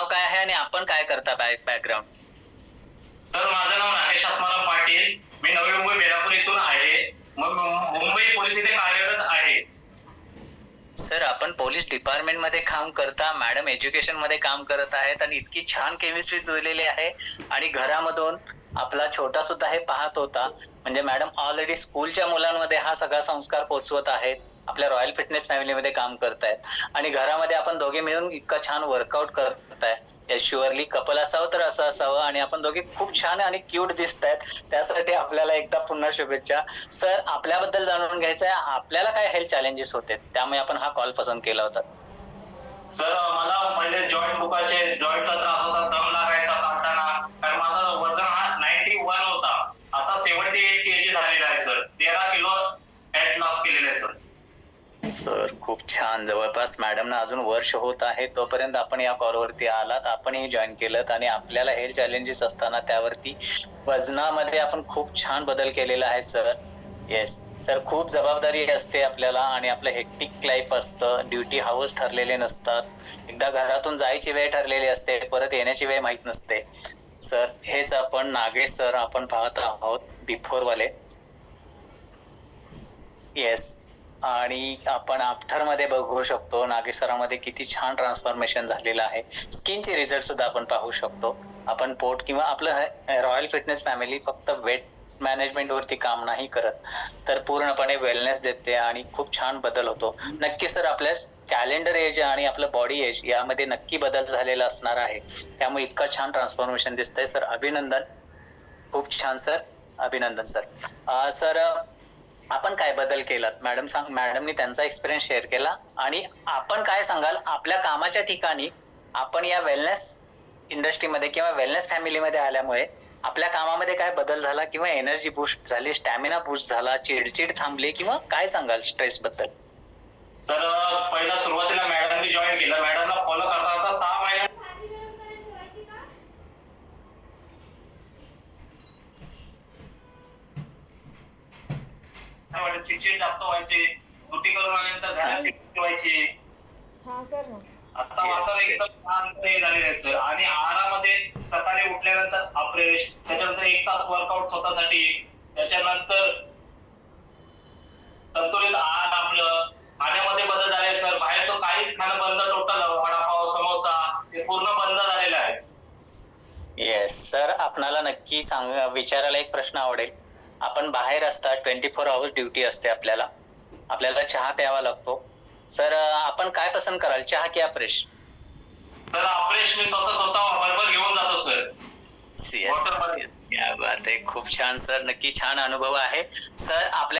नाव काय आहे आणि आपण काय करता बॅकग्राऊंड सर माझं नाव नागेश आत्माराम पाटील. मी नवी मुंबई बेलापूर इथून आहे. मुंबई पोलीस इथे कार्यरत आहे. सर आपण पोलीस डिपार्टमेंटमध्ये काम करता मॅडम एज्युकेशनमध्ये काम करत आहेत आणि इतकी छान केमिस्ट्री जुळलेली आहे आणि घरामधून आपला छोटा सुद्धा हे पाहत होता. म्हणजे मॅडम ऑलरेडी स्कूलच्या मुलांमध्ये हा सगळा संस्कार पोहोचवत आहेत. आपल्या रॉयल फिटनेस फॅमिलीमध्ये काम करतायत. आणि घरामध्ये आपण दोघे मिळून इतका छान वर्कआउट करताय. शुअरली कपल असावं तर असं असावं आणि आपण दोघे खूप छान आणि क्यूट दिसत आहेत त्यासाठी आपल्याला एकदा पुन्हा शुभेच्छा. सर आपल्याबद्दल जाणून घ्यायचं आहे आपल्याला काय हेल्थ चॅलेंजेस होते? त्यामुळे आपण हा कॉल पसंत केला होता. सर मला म्हणजे जॉईंट बुकाचे जॉईंटचा त्रास होता दम लागायचा काढताना कारण माझं वजन हा नाईन्टी वन होता आता सेव्हन्टी एट के जी झालेला आहे सर तेरा किलो फॅट लॉस केलेलं आहे सर सर खूप छान. जवळपास मॅडमना अजून वर्ष होत आहे तोपर्यंत आपण या कॉलवरती आलात आपणही जॉईन केलं आणि आपल्याला हेल्थ चॅलेंजेस असताना त्यावरती वजनामध्ये आपण खूप छान बदल केलेला आहे सर. येस सर खूप जबाबदारी असते आपल्याला आणि आपलं हेक्टिक लाईफ असतं. ड्युटी हाऊस ठरलेले नसतात. एकदा घरातून जायची वेळ ठरलेली असते परत येण्याची वेळ माहीत नसते. सर हेच आपण नागेश सर आपण पाहत आहोत बिफोर वाले. येस आणि आपण आफ्टरमध्ये बघू शकतो नागेश्वरामध्ये किती छान ट्रान्सफॉर्मेशन झालेलं आहे. स्किनचे रिझल्ट सुद्धा आपण पाहू शकतो. आपण पोट किंवा आपलं रॉयल फिटनेस फॅमिली फक्त वेट मॅनेजमेंट वरती काम नाही करत. तर पूर्णपणे वेलनेस देते आणि खूप छान बदल होतो. नक्की सर आपल्या कॅलेंडर एज आणि आपलं बॉडी एज यामध्ये नक्की बदल झालेला असणार आहे. त्यामुळे इतका छान ट्रान्सफॉर्मेशन दिसतंय. सर अभिनंदन. खूप छान सर. अभिनंदन सर. सर आपण काय बदल केलात? मॅडम सांग मॅडमनी त्यांचा एक्सपिरियन्स शेअर केला. आणि आपण काय सांगाल? आपल्या कामाच्या ठिकाणी आपण या वेलनेस इंडस्ट्रीमध्ये किंवा वेलनेस फॅमिलीमध्ये आल्यामुळे आपल्या कामामध्ये काय बदल झाला किंवा एनर्जी बूस्ट झाली स्टॅमिना बूस्ट झाला चिडचिड थांबली किंवा काय सांगाल स्ट्रेस बद्दल? सर पहिला सुरुवातीला मॅडमनी जॉईन केलं. मॅडमला फॉलो करता वाटत चिडचिड जास्त व्हायचे सुट्टी करून आल्यानंतर घरात चिडचिड व्हायची हा कर ना. आता yes. एकदम शांत झालेलं आहे सर आणि आहारामध्ये सकाळी उठल्यानंतर अफ्रेश त्याच्यानंतर एक तास वर्कआउट स्वतःसाठी त्याच्यानंतर संतुलित आहार आपलं. खाण्यामध्ये बदल झाले सर बाहेरचं काहीच खाणं बंद टोटल वडापाव समोसा हे पूर्ण बंद झालेलं आहे. येस सर आपणाला नक्की सांग विचारायला एक प्रश्न आवडेल. आपण बाहेर असता ट्वेंटी फोर आवर्स ड्युटी असते आपल्याला. आपल्याला चहा प्यावा लागतो. सर आपण काय पसंत कराल? चहा की फ्रेश तर अफ्रेश मी स्वतः स्वतः बरोबर घेऊन जातो सर. बात आहे. खूप छान सर. नक्की छान अनुभव आहे. सर आपल्या